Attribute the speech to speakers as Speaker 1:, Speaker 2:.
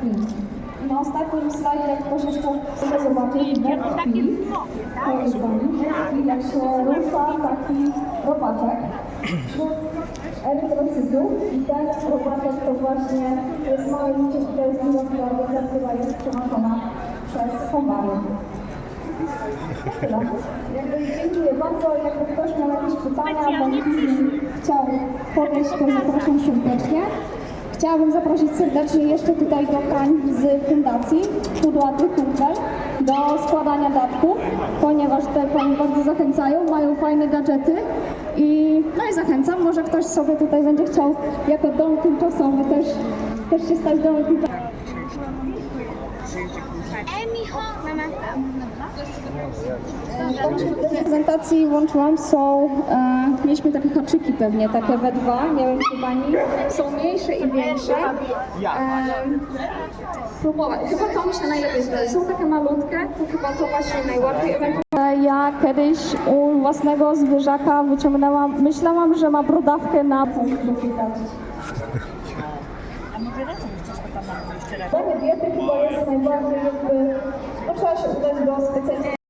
Speaker 1: krwi. I na ostatnim slajdzie, jak ktoś jeszcze chce zobaczyć, bani, i jak się rusza taki robaczek erytrocytów i ten robaczek to właśnie jest małe liście, które jest miłosierdzie, która jest przenoszona przez komary. Dziękuję bardzo. Jakby ktoś miał jakieś pytania, bądź chciał podejść, to zapraszam serdecznie. Chciałabym zaprosić serdecznie jeszcze tutaj do pań z Fundacji Pudłaty Kumpel do składania datków, ponieważ te panie bardzo zachęcają, mają fajne gadżety i no i zachęcam, może ktoś sobie tutaj będzie chciał jako dom tymczasowy też, też się stać domem tymczasowym. Do prezentacji włączyłam są, e, mieliśmy takie haczyki pewnie, takie we dwa, nie wiem czy pani, są mniejsze i większe. E, próbować, chyba to mi się najlepiej zdaje. Są takie malutkie, to chyba to właśnie najłatwiej. Ja kiedyś u własnego zwierzaka wyciągnęłam, myślałam, że ma brodawkę na... Trochę diety chyba jest najbardziej jakby, no trzeba się udać do specjalistów.